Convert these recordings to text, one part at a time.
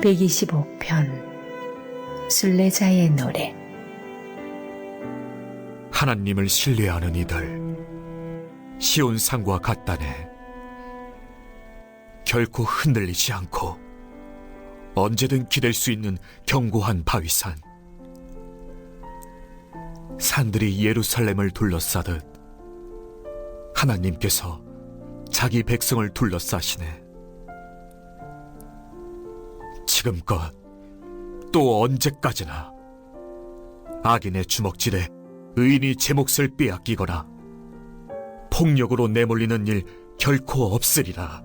125편. 순례자의 노래. 하나님을 신뢰하는 이들. 시온 산과 같다네 결코 흔들리지 않고 언제든 기댈 수 있는 견고한 바위산. 산들이 예루살렘을 둘러싸듯 하나님께서 자기 백성을 둘러싸시네 지금껏 또 언제까지나 악인의 주먹질에 의인이 제 몫을 빼앗기거나 폭력으로 내몰리는 일 결코 없으리라.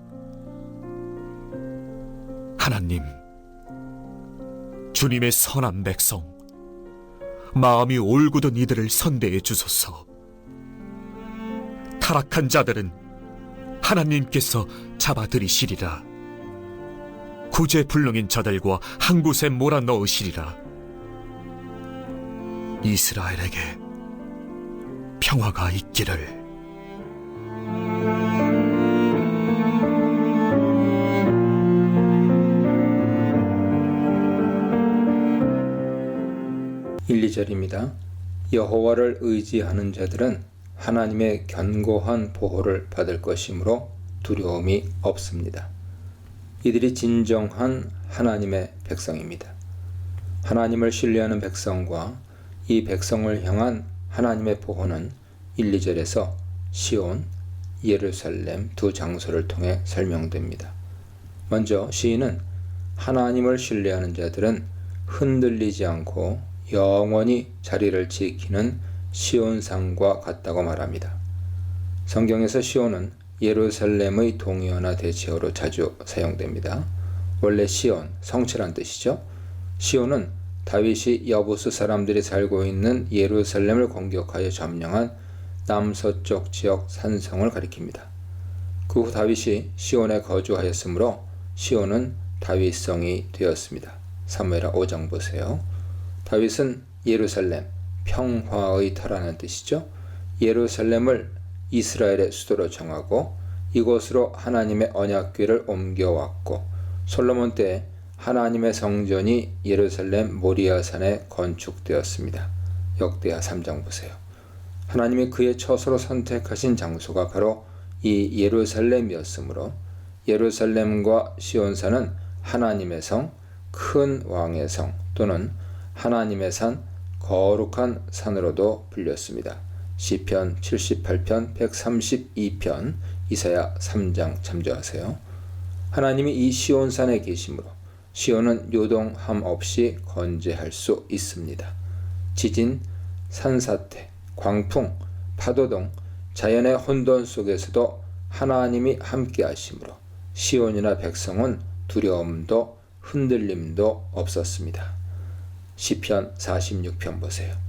하나님, 주님의 선한 백성, 마음이 올곧은 이들을 선대해 주소서. 타락한 자들은 하나님께서 잡아들이시리라. 구제불능인 자들과 한 곳에 몰아넣으시리라. 이스라엘에게 평화가 있기를. 일 2절입니다. 여호와를 의지하는 자들은 하나님의 견고한 보호를 받을 것이므로 두려움이 없습니다. 이들이 진정한 하나님의 백성입니다. 하나님을 신뢰하는 백성과 이 백성을 향한 하나님의 보호는 1, 2절에서 시온, 예루살렘 두 장소를 통해 설명됩니다. 먼저 시인은 하나님을 신뢰하는 자들은 흔들리지 않고 영원히 자리를 지키는 시온산과 같다고 말합니다. 성경에서 시온은 예루살렘의 동의어나 대체어로 자주 사용됩니다. 원래 시온, 성체란 뜻이죠. 시온은 다윗이 여부수 사람들이 살고 있는 예루살렘을 공격하여 점령한 남서쪽 지역 산성을 가리킵니다. 그 후 다윗이 시온에 거주하였으므로 시온은 다윗성이 되었습니다. 사무엘하 5장 보세요. 다윗은 예루살렘, 평화의 터라는 뜻이죠. 예루살렘을 이스라엘의 수도로 정하고 이곳으로 하나님의 언약궤를 옮겨왔고 솔로몬 때 하나님의 성전이 예루살렘 모리아산에 건축되었습니다. 역대하 3장 보세요. 하나님이 그의 처소로 선택하신 장소가 바로 이 예루살렘이었으므로 예루살렘과 시온산은 하나님의 성, 큰 왕의 성 또는 하나님의 산, 거룩한 산으로도 불렸습니다. 시편 78편 132편 이사야 3장 참조하세요. 하나님이 이 시온산에 계심으로 시온은 요동함 없이 건재할 수 있습니다. 지진, 산사태, 광풍, 파도 등 자연의 혼돈 속에서도 하나님이 함께 하심으로 시온이나 백성은 두려움도 흔들림도 없었습니다. 시편 46편 보세요.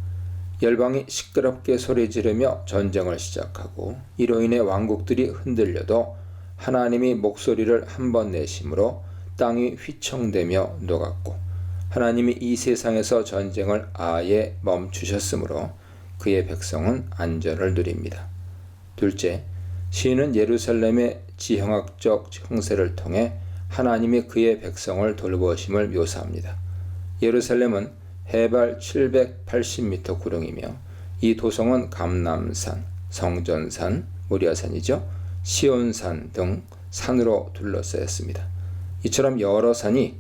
열방이 시끄럽게 소리 지르며 전쟁을 시작하고 이로 인해 왕국들이 흔들려도 하나님이 목소리를 한 번 내심으로 땅이 휘청대며 녹았고 하나님이 이 세상에서 전쟁을 아예 멈추셨으므로 그의 백성은 안전을 누립니다. 둘째, 시인은 예루살렘의 지형학적 형세를 통해 하나님이 그의 백성을 돌보심을 묘사합니다. 예루살렘은 해발 780m 구름이며 이 도성은 감남산, 성전산, 모리아산이죠. 시온산 등 산으로 둘러싸였습니다. 이처럼 여러 산이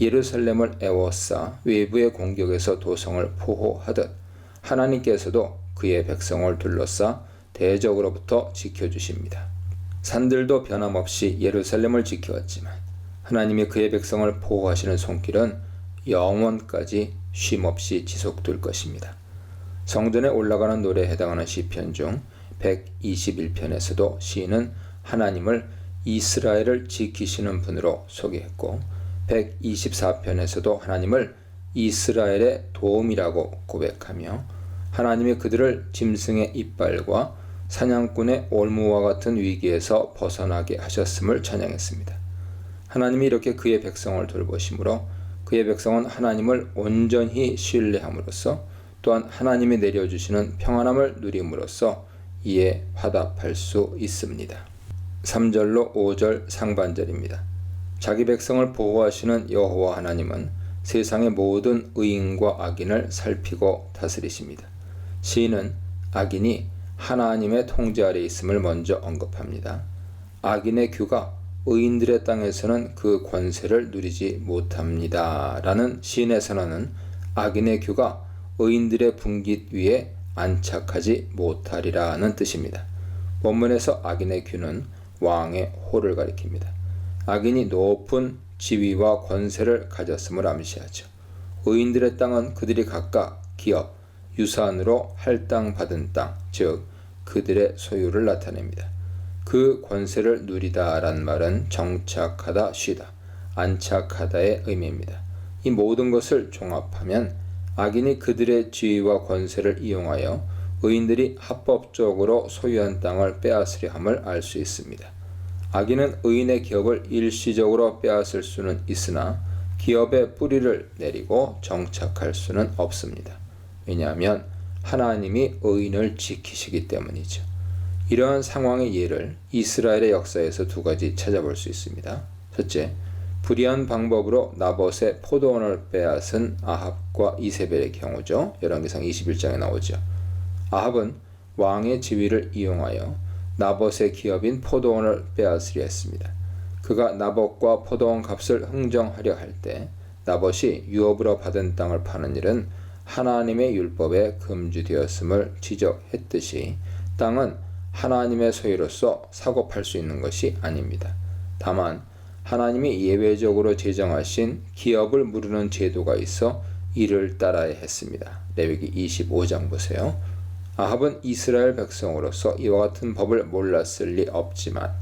예루살렘을 애워싸 외부의 공격에서 도성을 포호하듯 하나님께서도 그의 백성을 둘러싸 대적으로부터 지켜주십니다. 산들도 변함없이 예루살렘을 지켜왔지만 하나님이 그의 백성을 보호하시는 손길은 영원까지 쉼없이 지속될 것입니다. 성전에 올라가는 노래에 해당하는 시편 중 121편에서도 시인은 하나님을 이스라엘을 지키시는 분으로 소개했고 124편에서도 하나님을 이스라엘의 도움이라고 고백하며 하나님이 그들을 짐승의 이빨과 사냥꾼의 올무와 같은 위기에서 벗어나게 하셨음을 찬양했습니다. 하나님이 이렇게 그의 백성을 돌보심으로 그의 백성은 하나님을 온전히 신뢰함으로써 또한 하나님이 내려주시는 평안함을 누림으로써 이에 화답할 수 있습니다. 3절로 5절 상반절입니다. 자기 백성을 보호하시는 여호와 하나님은 세상의 모든 의인과 악인을 살피고 다스리십니다. 시인은 악인이 하나님의 통제 아래 있음을 먼저 언급합니다. 악인의 규가 의인들의 땅에서는 그 권세를 누리지 못합니다. 라는 시인의 선언은 악인의 규가 의인들의 분깃 위에 안착하지 못하리라는 뜻입니다. 원문에서 악인의 규는 왕의 호를 가리킵니다. 악인이 높은 지위와 권세를 가졌음을 암시하죠. 의인들의 땅은 그들이 각각 기업, 유산으로 할당받은 땅, 즉 그들의 소유를 나타냅니다. 그 권세를 누리다란 말은 정착하다, 쉬다, 안착하다의 의미입니다. 이 모든 것을 종합하면 악인이 그들의 지위와 권세를 이용하여 의인들이 합법적으로 소유한 땅을 빼앗으려 함을 알 수 있습니다. 악인은 의인의 기업을 일시적으로 빼앗을 수는 있으나 기업의 뿌리를 내리고 정착할 수는 없습니다. 왜냐하면 하나님이 의인을 지키시기 때문이죠. 이러한 상황의 예를 이스라엘의 역사에서 두 가지 찾아볼 수 있습니다. 첫째, 불의한 방법으로 나봇의 포도원을 빼앗은 아합과 이세벨의 경우죠. 열왕기상 21장에 나오죠. 아합은 왕의 지위를 이용하여 나봇의 기업인 포도원을 빼앗으려 했습니다. 그가 나봇과 포도원 값을 흥정하려 할 때 나봇이 유업으로 받은 땅을 파는 일은 하나님의 율법에 금지되었음을 지적했듯이 땅은 하나님의 소유로서 사고 팔 수 있는 것이 아닙니다. 다만 하나님이 예외적으로 제정하신 기업을 무르는 제도가 있어 이를 따라야 했습니다. 레위기 25장 보세요. 아합은 이스라엘 백성으로서 이와 같은 법을 몰랐을 리 없지만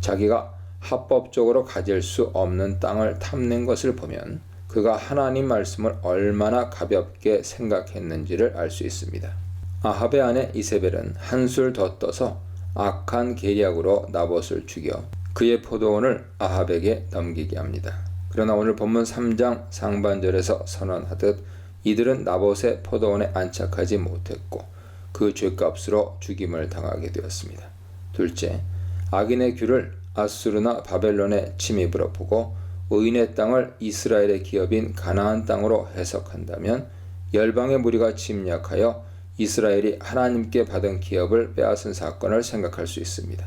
자기가 합법적으로 가질 수 없는 땅을 탐낸 것을 보면 그가 하나님 말씀을 얼마나 가볍게 생각했는지를 알 수 있습니다. 아합의 아내 이세벨은 한술 더 떠서 악한 계략으로 나봇을 죽여 그의 포도원을 아합에게 넘기게 합니다. 그러나 오늘 본문 3장 상반절에서 선언하듯 이들은 나봇의 포도원에 안착하지 못했고 그 죄값으로 죽임을 당하게 되었습니다. 둘째, 악인의 규를 아수르나 바벨론의 침입으로 보고 의인의 땅을 이스라엘의 기업인 가나안 땅으로 해석한다면 열방의 무리가 침략하여 이스라엘이 하나님께 받은 기업을 빼앗은 사건을 생각할 수 있습니다.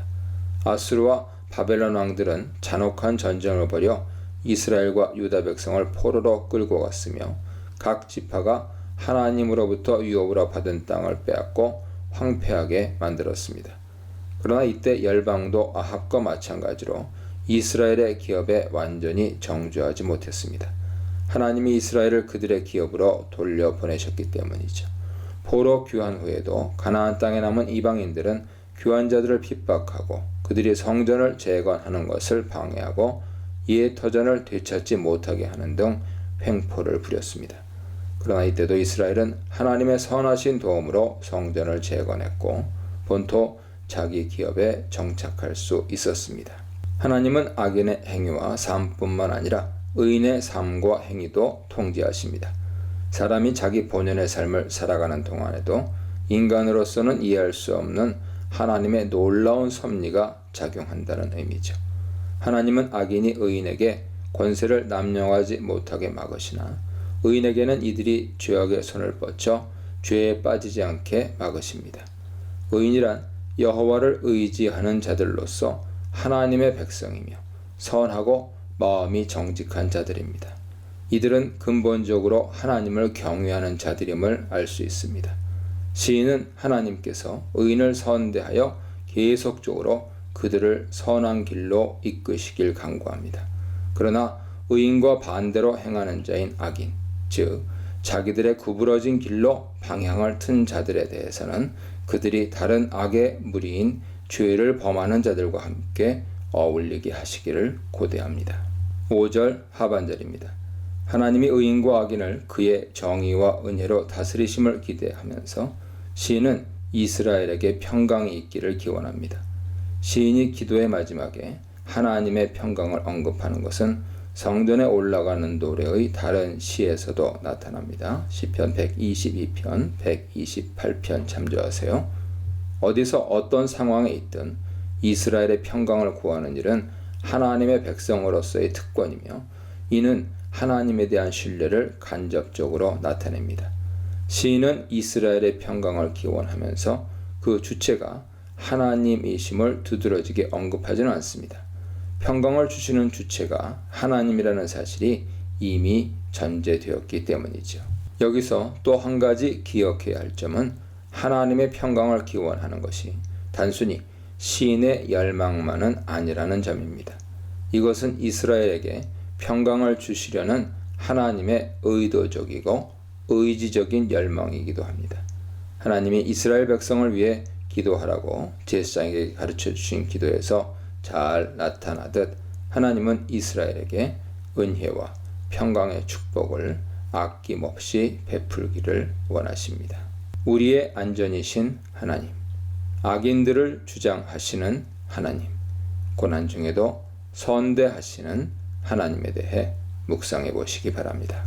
아수르와 바벨론 왕들은 잔혹한 전쟁을 벌여 이스라엘과 유다 백성을 포로로 끌고 갔으며 각 지파가 하나님으로부터 유업으로 받은 땅을 빼앗고 황폐하게 만들었습니다. 그러나 이때 열방도 아합과 마찬가지로 이스라엘의 기업에 완전히 정죄하지 못했습니다. 하나님이 이스라엘을 그들의 기업으로 돌려보내셨기 때문이죠. 포로 귀환 후에도 가나안 땅에 남은 이방인들은 귀환자들을 핍박하고 그들이 성전을 재건하는 것을 방해하고 이에 터전을 되찾지 못하게 하는 등 횡포를 부렸습니다. 그러나 이때도 이스라엘은 하나님의 선하신 도움으로 성전을 재건했고 본토 자기 기업에 정착할 수 있었습니다. 하나님은 악인의 행위와 삶뿐만 아니라 의인의 삶과 행위도 통제하십니다. 사람이 자기 본연의 삶을 살아가는 동안에도 인간으로서는 이해할 수 없는 하나님의 놀라운 섭리가 작용한다는 의미죠. 하나님은 악인이 의인에게 권세를 남용하지 못하게 막으시나 의인에게는 이들이 죄악의 손을 뻗쳐 죄에 빠지지 않게 막으십니다. 의인이란 여호와를 의지하는 자들로서 하나님의 백성이며 선하고 마음이 정직한 자들입니다. 이들은 근본적으로 하나님을 경외하는 자들임을 알 수 있습니다. 시인은 하나님께서 의인을 선대하여 계속적으로 그들을 선한 길로 이끄시길 간구합니다. 그러나 의인과 반대로 행하는 자인 악인, 즉 자기들의 구부러진 길로 방향을 튼 자들에 대해서는 그들이 다른 악의 무리인 죄를 범하는 자들과 함께 어울리게 하시기를 고대합니다. 5절 하반절입니다. 하나님이 의인과 악인을 그의 정의와 은혜로 다스리심을 기대하면서 시인은 이스라엘에게 평강이 있기를 기원합니다. 시인이 기도의 마지막에 하나님의 평강을 언급하는 것은 성전에 올라가는 노래의 다른 시에서도 나타납니다. 시편 122편, 128편 참조하세요. 어디서 어떤 상황에 있든 이스라엘의 평강을 구하는 일은 하나님의 백성으로서의 특권이며 이는 하나님에 대한 신뢰를 간접적으로 나타냅니다. 시인은 이스라엘의 평강을 기원하면서 그 주체가 하나님이심을 두드러지게 언급하지는 않습니다. 평강을 주시는 주체가 하나님이라는 사실이 이미 전제되었기 때문이죠. 여기서 또 한 가지 기억해야 할 점은 하나님의 평강을 기원하는 것이 단순히 시인의 열망만은 아니라는 점입니다. 이것은 이스라엘에게 평강을 주시려는 하나님의 의도적이고 의지적인 열망이기도 합니다. 하나님이 이스라엘 백성을 위해 기도하라고 제사장에게 가르쳐 주신 기도에서 잘 나타나듯 하나님은 이스라엘에게 은혜와 평강의 축복을 아낌없이 베풀기를 원하십니다. 우리의 안전이신 하나님, 악인들을 주장하시는 하나님, 고난 중에도 선대하시는 하나님에 대해 묵상해 보시기 바랍니다.